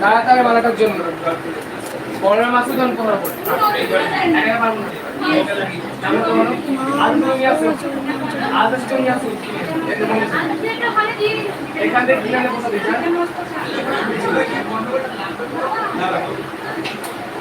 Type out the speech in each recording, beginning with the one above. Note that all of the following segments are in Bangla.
তাড়াতাড়ি মালাটার জন্য বড় মাসে জন পর এখান থেকে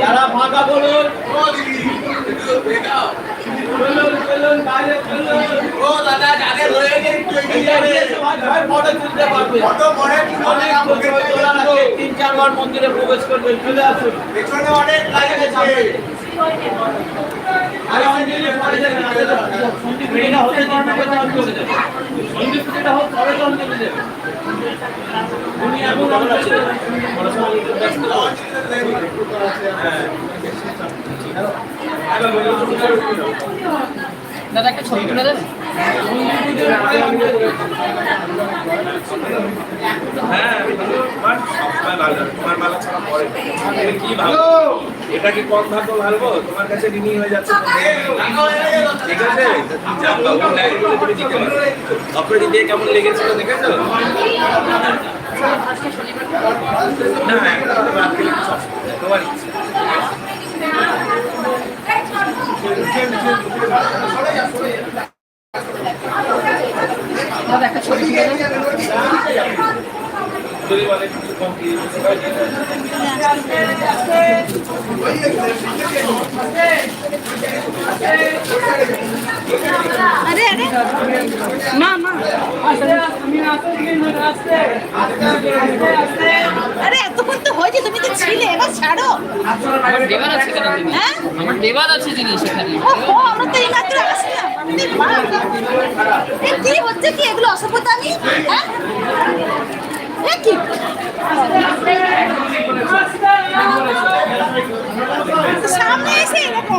যারা ফাঁকা বলুন যাবে তিন চারবার মন্দিরে প্রবেশ করবেন চলে আসুন অনেক সন্দীপ রেডা হতে সন্দীপ তবে তো অঞ্জলি দাদা একটা ছবি তুলে দেবে হ্যাঁ তোমার সবসময় তোমার কি ভালো এটা কি কম ভাগ্য ভালো তোমার কাছে ঋণী হয়ে যাচ্ছে ঠিক আছে অপারেটি দিয়ে কেমন লেগেছিল দেখেছ তোমার দাদা একটা ছবি। আরে আরে। মা মা আরে হয়েছে তুমি তো ছিলে? এবার ছাড়ো। আমার দেবার আছে কেন দিদি? হ্যাঁ? আমার দেবার আছে জিনিস এখানে। ও ও, আমরা তো এই মাত্র আসলাম। কি হচ্ছে কি? এগুলো অসভ্যতামি হ্যাঁ? কি? সামনে এসে এরকম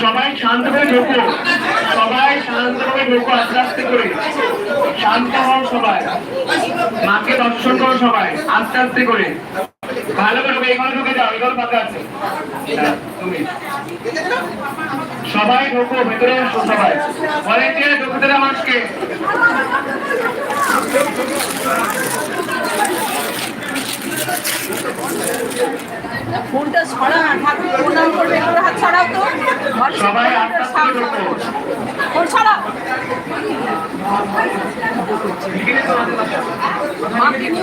সবাই শান্তভাবে ঢোকো। সবাই শান্তভাবে ঢোকো আস্তে আস্তে করে। শান্ত হও সবাই। মাকে দর্শন করো সবাই, আস্তে আস্তে করে। ভালো করে এখানে ঢুকে যাও এখানে ফাঁকা আছে। সবাই ঢোকো, ভেতরে আসো সবাই। ভলেন্টিয়ার ঢুকতে মানুষকে ফোনটা ছড়া ঠাকুর প্রণাম করবে একটু হাত ছড়াও তো। সবাই ফোন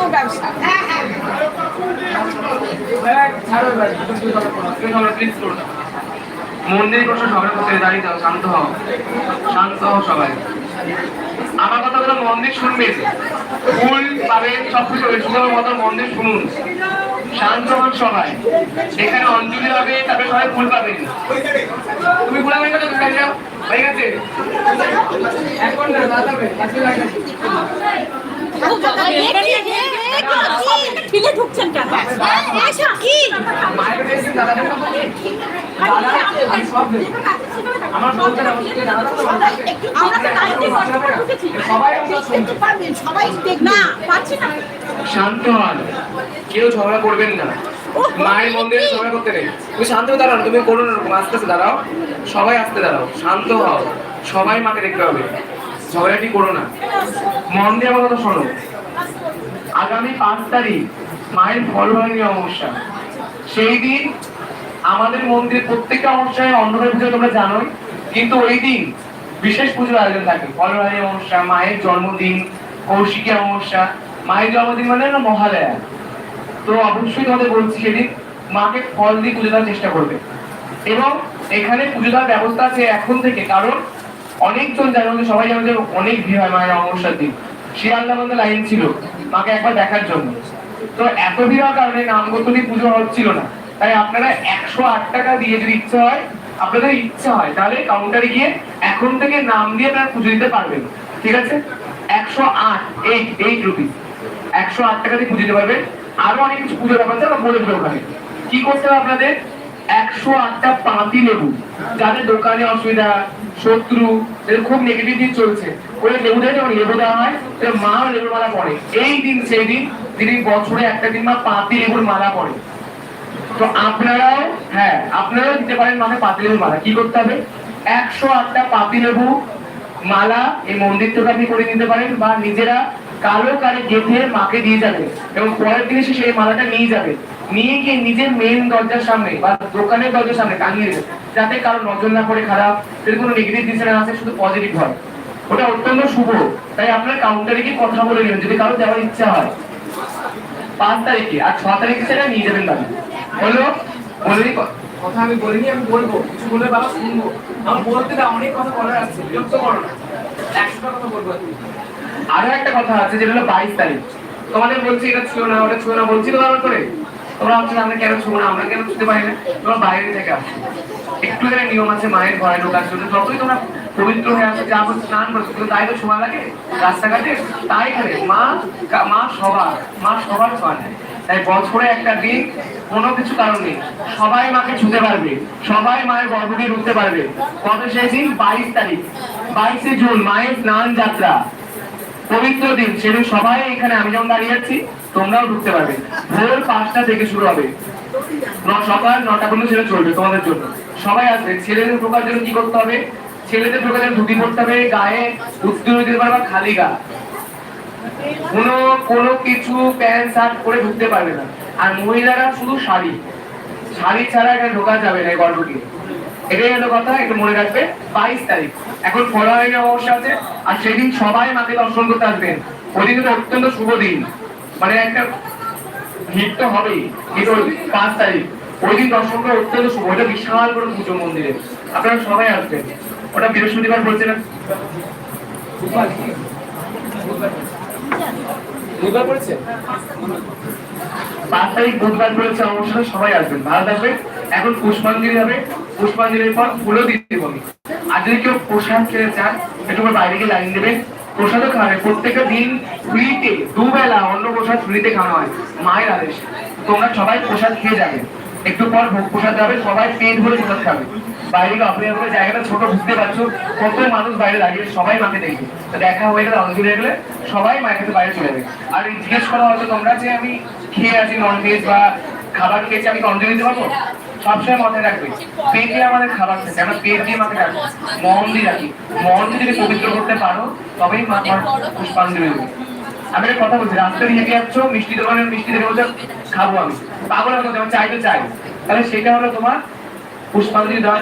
ব্যবসা মন্দির বসে সবাই দাঁড়িয়ে যাও শান্ত হও। শান্ত হও সবাই। আমার কথাগুলো মন্দির শুনবেন। ফুল পাবেন সবকিছু সুন্দর মতো মন্দির শুনুন। শান্ত হন সবাই। এখানে অঞ্জলি হবে তারপরে সবাই ফুল পাবেন তুমি হয়ে গেলে তুমি যাও। হয়ে গেছে? এখন না লাগে? ফিলে ঢুকছেন কেন? কি? দাদা শান্ত হন। কেউ ঝগড়া করবেন না। মায়ের মন্দিরে ঝগড়া করতে নেই। তুমি শান্ত হয়ে দাঁড়াও তুমি করো না আস্তে আস্তে দাঁড়াও। সবাই আস্তে দাঁড়াও শান্ত হও। সবাই মাকে দেখতে হবে। ঝগড়াটি করো না। মন দিয়ে আমার কথা শোনো। আগামী পাঁচ তারিখ মায়ের ফলবাহিনী অমাবস্যা। সেই দিন আমাদের মন্দিরে প্রত্যেকটা অমাবস্যায় অন্ধকার পুজো তোমরা জানোই। কিন্তু ওই দিন বিশেষ পুজোর আয়োজন থাকে। ফলবাহিনী অমাবস্যা, মায়ের জন্মদিন, কৌশিকী অমাবস্যা। মায়ের জন্মদিন মানে না মহালয়া। তো অবশ্যই তোমাদের বলছি সেদিন, মাকে ফল দিয়ে পুজো দেওয়ার চেষ্টা করবে। এবং এখানে পুজো দেওয়ার ব্যবস্থা আছে এখন থেকে, কারণ অনেকজন জানো যে সবাই জানো যে অনেক ভিড় হয় মায়ের অমাবস্যার দিন। শিয়ালদা মধ্যে লাইন ছিল মাকে একবার দেখার জন্য। তো এত ভিড় হওয়ার কারণে নামগতনি পুজো হচ্ছিল না। তাই আপনারা একশো আট টাকা দিয়ে যদি ইচ্ছা হয় আপনাদের ইচ্ছা হয়, তাহলে কাউন্টারে গিয়ে এখন থেকে নাম দিয়ে আপনারা পুজো দিতে পারবেন। ঠিক আছে? একশো আট এইট এইট রুপিস একশো আট টাকা দিয়ে পুজো দিতে পারবেন। আরও অনেক কিছু পুজোর ব্যাপার আছে, আমরা বলে দেবো ওখানে। কি করতে হবে আপনাদের? একশো আটটা পাতি লেবু। যাদের দোকানে অসুবিধা, শত্রু খুব নেগেটিভ দিন চলছে ওই লেবু দিয়ে যখন লেবু দেওয়া হয় মা লেবুর মালা পড়ে এই দিন, সেই দিন তিনি বছরে একটা দিন মা পাতি লেবুর মালা পড়ে তো আপনারাও হ্যাঁ আপনারাও দিতে পারেন লেবুর মালা। কি করতে হবে? একশো আটটা মালা এই মন্দির থেকে আপনি করে নিতে পারেন বা নিজেরা কালো গেঁথে মাকে দিয়ে যাবে এবং পরের দিন সেই মালাটা নিয়ে যাবে। নিয়ে গিয়ে নিজের মেন দরজার সামনে বা দোকানের দরজার সামনে টাঙিয়ে দেবে, যাতে কারও নজর না পড়ে, খারাপ, যদি কোনো নেগেটিভ দিশে না আসে, শুধু পজিটিভ হয়। ওটা অত্যন্ত শুভ। তাই আপনার কাউন্টারে গিয়ে কথা বলে নেবেন যদি কারও দেওয়ার ইচ্ছা হয়। পাঁচ তারিখে, আর ছ তারিখে সেটা নিয়ে যাবেন দাদা হলো বলেনি কথা আমি বলিনি, আমি বলব, কিছু বলে বাবা শুনব। আমার বলতে দাও অনেক কথা বলার আছে, বিরক্ত করো না। একশোটা কথা বলব আরও একটা কথা আছে, যেটা হলো বাইশ তারিখ। তোমাদের বলছি, এটা ছুঁয়ো না, ওটা ছুঁয়ো না, বলছি তো বারবার করে? তোমরা ভাবছ আমরা কেন ছুঁবো না, আমরা কেন ছুঁতে পারি না? তোমরা বাইরে থেকে আসো। একটু এখানে নিয়ম আছে, মায়ের ঘরে ঢোকার জন্য। যতই তোমরা পবিত্র হয়ে আসো, যা করছ স্নান করছ কিন্তু তাই তো ছোঁয়া লাগে? রাস্তাঘাটে? তাই এখানে মা মা সবার মা সবার ছোঁয়া নেয়। তাই বছরে একটা দিন কোনো কিছু কারণ সবাই মাকে ছুতে পারবে। সবাই মায়ের গর্ভ দিয়ে ঢুকতে পারবে। কবে সেই দিন? বাইশ তারিখ। বাইশে জুন, মায়ের স্নান যাত্রা। পবিত্র দিন। সেদিন সবাই এখানে। আমি যেমন দাঁড়িয়ে আছি, তোমরাও ঢুকতে পারবে। ভোর পাঁচটা থেকে শুরু হবে। সকাল নটা পর্যন্ত সেটা চলবে তোমাদের জন্য। সবাই আসবে। ছেলেদের ঢোকার জন্য কি করতে হবে? ছেলেদের ঢোকার জন্য ধুতি পড়তে হবে, গায়ে উত্তীর্ণ দিতে পারবে খালি গা। কোনো কোনো কিছু প্যান্ট, শার্ট পরে ঢুকতে পারবে না। আর মহিলারা শুধু শাড়ি। শাড়ি ছাড়া এখানে ঢোকা যাবে না এই গর্ভকে এটাই হলো কথা একটু মনে রাখবে। বাইশ তারিখ। এখন ফলাহারি অবস্থা আছে, আর সেদিন সবাই মাকে দর্শন করতে আসবেন। ওই দিন অত্যন্ত শুভ দিন। মানে একটা ভিড় তো হবেই। কিন্তু পাঁচ তারিখ। ওই দিন দর্শন করা অত্যন্ত শুভ। ওটা বিশাল বড় পুজো মন্দিরে। আপনারা সবাই আসবেন। ওটা বৃহস্পতিবার বলছে না বুধবার পড়েছে? পাঁচ তারিখ বুধবার পড়েছে অবশ্যই সবাই আসবেন ভালো থাকবে এখন পুষ্পাঞ্জলি হবে। পুষ্পাঞ্জলির পর ফুলও দিতে হবে আর যদি কেউ প্রসাদ খেতে চান, একটু বাইরে গিয়ে লাইন দেবে প্রসাদও খাবে প্রত্যেকটা দিন ফ্রিতে, দুবেলা অন্য প্রসাদ ফ্রিতে খাওয়া হয়। মায়ের আদেশ। তোমরা সবাই প্রসাদ খেয়ে যাবে। একটু পর ভোগ প্রসাদ যাবে সবাই পেট ভরে প্রসাদ খাবে। বাইরে অপেক্ষা করে, জায়গাটা ছোট, বুঝতে পারছ? কত মানুষ বাইরে দাঁড়িয়ে সবাই মাকে দেখবে। দেখা হয়ে গেলে অঞ্জলি হয়ে গেলে সবাই মায়ের কাছে বাইরে চলে যাবে। আর জিজ্ঞেস করা হয়তো তোমরা যে আমি খেয়ে আছি নন ভেজ বা খাবার খেয়েছি, আমি কি অঞ্জলি দিতে পারব? সবসময় মাথায় রাখবে, পেটে আমাদের খাবার থাকে আমরা পেট দিয়ে মাকে রাখব মন দিয়ে রাখি মন যদি পবিত্র করতে পারো, তবেই মা তোমার পুষ্পাঞ্জলি দেবে। আমি একটা কথা বলছি রাস্তা দিয়ে হেঁটে যাচ্ছ, মিষ্টি দোকানের মিষ্টি দেখে বলছো, খাব আমি। না যেমন চাই তো চাই। তাহলে সেটা হলো তোমার পুষ্পাঞ্জলি দেওয়ার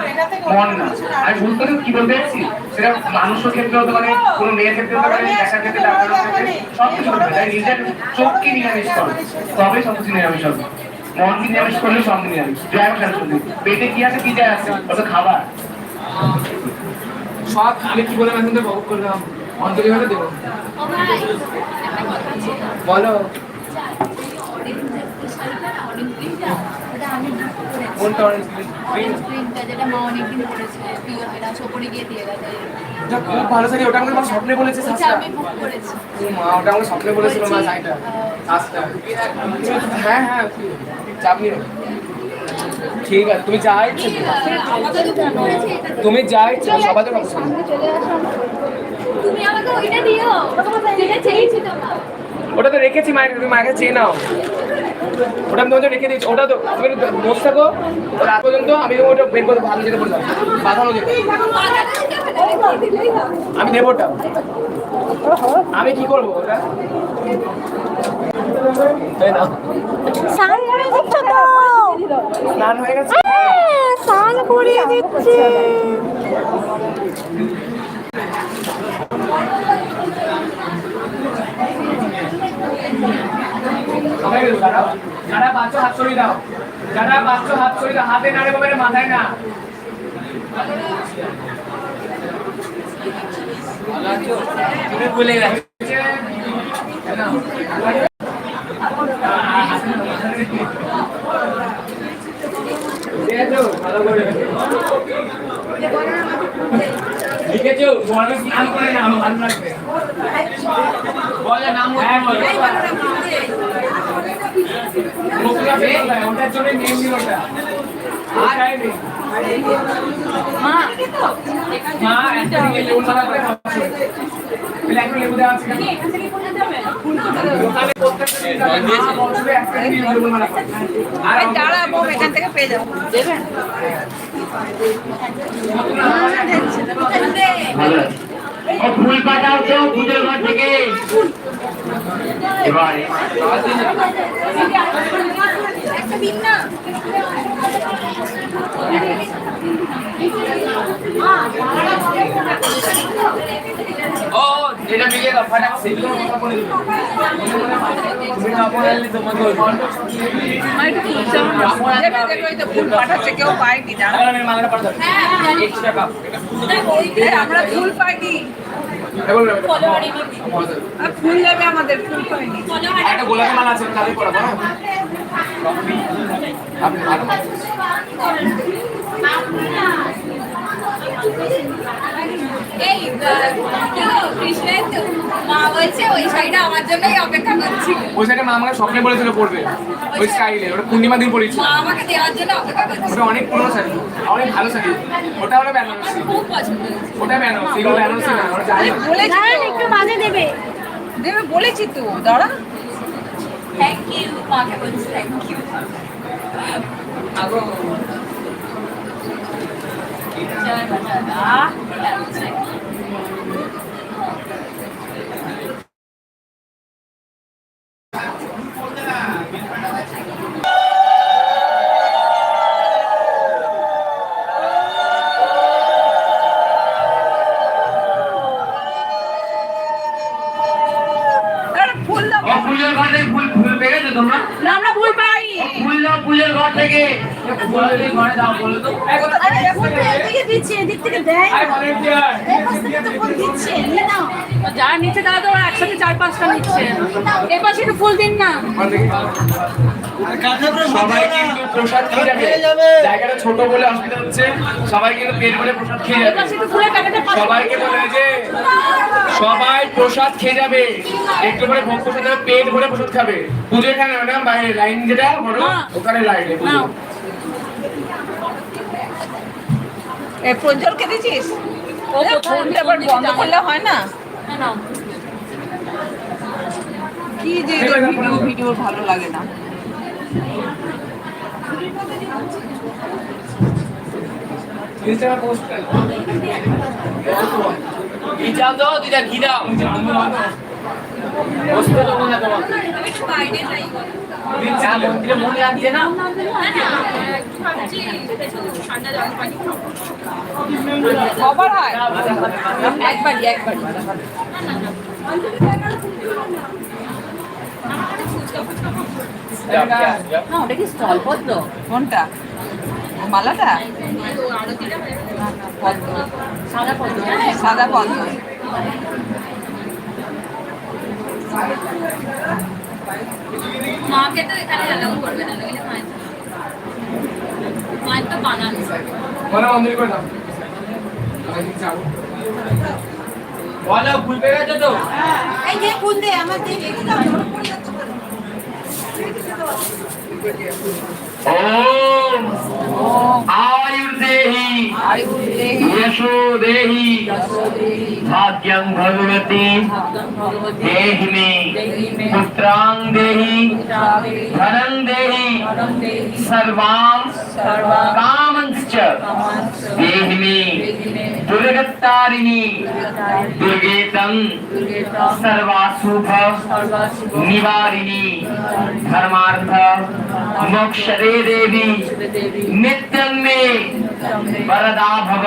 মন না। আমি বুঝতে পারি কি বলতে চাইছি? সেটা মানুষের ক্ষেত্রে হতে পারে কোনো মেয়ের ক্ষেত্রে হতে পারে দেখার ক্ষেত্রে ডাক্তারের ক্ষেত্রে সব কিছু হতে পারে। নিজের চোখকে নিরামিষ করো তবে সব কিছু নিরামিষ হবে। মনকে নিরামিষ করলে সব নিরামিষ। জয় সরস্বতী পেটে কি আছে কি যায় আছে? ওটা খাবার। সব আমি কি বললাম এখন তো বক করলাম হলে দেবো। বলো। কোনটা অরেঞ্জ ওটা খুব ভালো শাড়ি ওটা আমাকে আমার স্বপ্নে বলেছে মা ওটা আমাকে স্বপ্নে বলেছিল মা শাড়িটা হ্যাঁ হ্যাঁ চাপ নিও। ঠিক আছে তুমি যা ইচ্ছে তুমি যা ইচ্ছে সবাই তুমি আমাকে ওইটা দিও ওটা তো রেখেছি মায়ের তুমি মায়ের কাছে চেয়ে নাও। ওটা আমি জন্য রেখে ওটা তো তুমি বসে থাকো। রাত পর্যন্ত আমি ওটা বের করে ভালো যেতে বললাম, বাঁধানো যেতে আমি নেব ওটা। আমি কি করব ওটা? করিয়ে দিচ্ছে। সবাই গেলো, দাঁড়াও। যারা পাচ্ছ হাত সরিয়ে দাও। যারা পাচ্ছ হাত সরিয়ে দাও হাতে নাড়ে বাবা মাথায় না। লিখেছো? বলে স্নান করে না ভালো লাগবে। বলে নাম হ্যাঁ বলে। তাহলে এখন থেকে পেয়ে যাব দেবেন ও ফুল পাঠাও তো পুজোর ঘর থেকে। এবারে ও যেটা মিলিয়ে দাও ফাটাক পায়নি আমরা ফুল পাইনি। ফুল নেবে আমাদের ফুল পাইনি একটা গোলাপি মালা আছে কালে পড়াবো না? আপনি আরও এই কৃষ্ণের মা বলছে ওই শাড়িটা আমার জন্যই অপেক্ষা করছিল ওই সাইডে মা আমাকে স্বপ্নে বলেছিল পড়বে ওই স্টাইলে ওটা পূর্ণিমা দিন পড়েছি মা আমাকে দেওয়ার জন্য অপেক্ষা করছিল ওটা অনেক পুরনো শাড়ি অনেক ভালো শাড়ি ওটা হলো বেনারসি। খুব পছন্দ ওটা বেনারসি এগুলো বেনারসি না ওটা জানি বলেছি তো। একটু মাঝে দেবে। দেবে বলেছি তো দাঁড়া। থ্যাংক ইউ মাকে বলছি থ্যাংক ইউ আগো। ফুল না আমরা ফুল ঘর থেকে যার নিচে তারা তো একসাথে চার পাঁচটা নিচ্ছে। পাশে একটু ফুল দিন না। সবাই প্রসাদ খেয়ে যাবে। জায়গাটা ছোট বলে অসুবিধা হচ্ছে। সবাই কিন্তু পেট ভরে প্রসাদ খেয়ে যাবে। সবাইকে বলে যে সবাই প্রসাদ খেয়ে যাবে। একটু করে ভোগ প্রসাদ পেট ভরে প্রসাদ খাবে। পুজো এখানে ম্যাডাম বাইরে। লাইন যেটা বড় হ্যাঁ। ওখানে লাইনে। প্রজ্জ্বলকে দিছিস? ও ফোনটা আবার বন্ধ করলে হয় না? কি যে ভিডিও ভিডিও ভালো লাগে না। ইনস্টাগ্রাম পোস্ট কর দিদা ঘি দাও। বাইরে যাই। মনে লাগছে না খবর হয় একবারই। না ওটা কি কোনটা মালাটা হয়ে সাদা পদ্ম সাদা পদ্ম মাকে তো এখানে অ্যালাউ করবে না নইলে মায়ের মায়ের তো বানানো। বলো মন্দির করে দাও। বলো ভুল পেয়ে গেছো তো? এই যে ফুল দে আমার দেখে দাও ओम। आयुर्देहि। यशो देहि भाग्यं भगवती। देहि में। पुत्रां देहि। धनं देहि। सर्वां कामं देहि मे दुर्गतारिणी। दुर्गेतं सर्वाशुभ निवारिणी। धर्मार्थ। मोक्षदे देवी। नित्यं मे। वरदा भव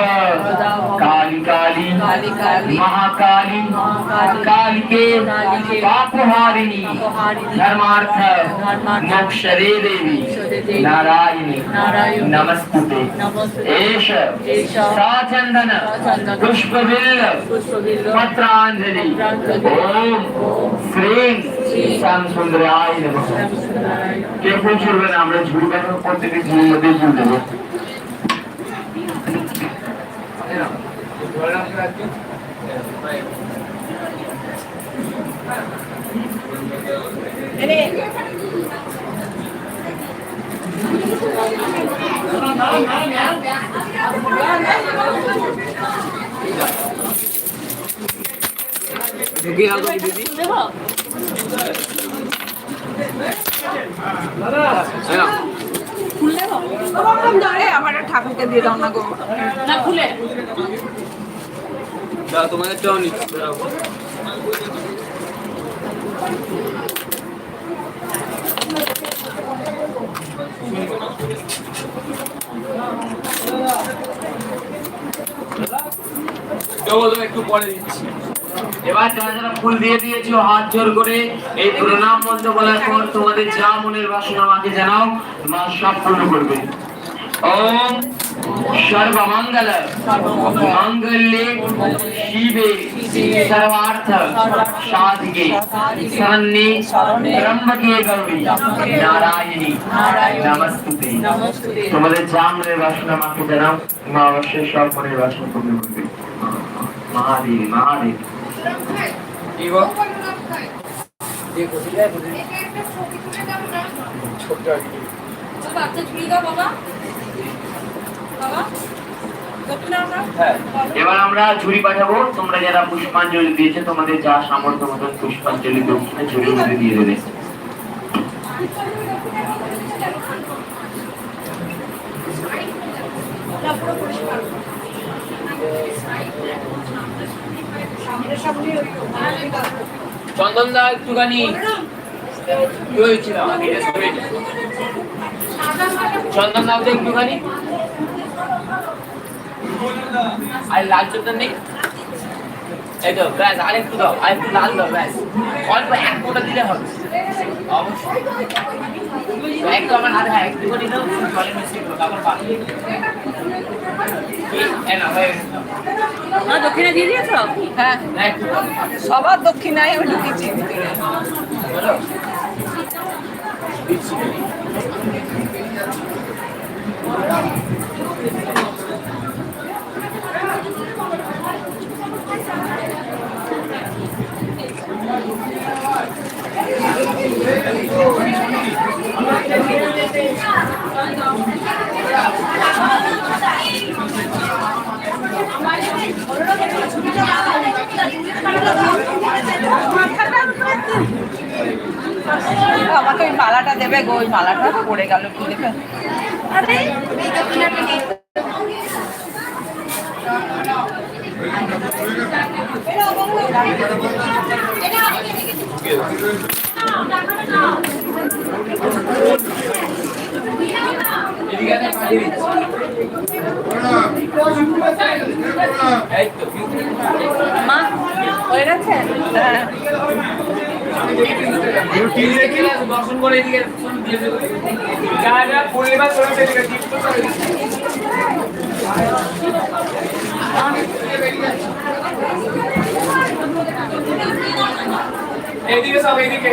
काली काली महाकाली कालिके पापहारिणी धर्मार्थ मोक्षदे देवी नारायणी नमस्ते एष साचन्दन पुष्पबिल्ल पत्राञ्जलि ओम শ্রীং শ্যাম সুন্দরায় নমঃ কে ফুল ছুড়বে না আমরা ঝুড়ি কাটার প্রত্যেকে ঝুড়ির মধ্যে ফুল দেবো আরে আমার ঠাকুরকে দিয়ে দাও না গো তোমাদের চাও নিচ্ছি একটু পরে দিচ্ছি। এবার যারা যারা ফুল দিয়ে দিয়েছ, হাত জোর করে, এই প্রণাম তোমাদের যা মনের বাসনা জানাও, মা সব পূর্ণ করবে। সর্বমঙ্গল মঙ্গলে শিবে সর্বার্থ সাধিকে। শরণ্যে ত্রম্বকে গৌরী নারায়ণী নমস্তুতে। তোমাদের যা মনের বাসনা আমাকে জানাও মা অবশ্যই সব মনের বাসনা পূর্ণ করবে। মহাদেব মহাদেব। ছোট্ট আর কি। হ্যাঁ এবার আমরা ঝুড়ি পাঠাবো। তোমরা যারা পুষ্পাঞ্জলি দিয়েছে তোমাদের যা সামর্থ্য মতন পুষ্পাঞ্জলি দক্ষিণে ঝুড়ির মধ্যে দিয়ে দেবে। চন্দন দা একটুখানি। চন্দন দাও তো একটুখানি? আর লাল চন্দন নেই এই তো ব্যাস আর একটু দাও আর একটু লাল দাও ব্যাস অল্প এক ফোঁটা দিলে হবে। অবশ্যই। একটু আমার হাতে হ্যাঁ। একটু করে দাও জলে মিশিয়ে দাও তারপর পানি দক্ষিণে দিয়ে দিয়েছ? হ্যাঁ। দাও। সবার দক্ষিণায় আমি ঢুকেছি। বলো। দিচ্ছি আমাকে ওই মালাটা দেবে গো ওই মালাটা পড়ে গেল কি দেখে। এদিকে মা হয়ে। গেছে দর্শন করে এদিকে যারা যারা পরিবার চলে এদিকে এদিকে সব এদিকে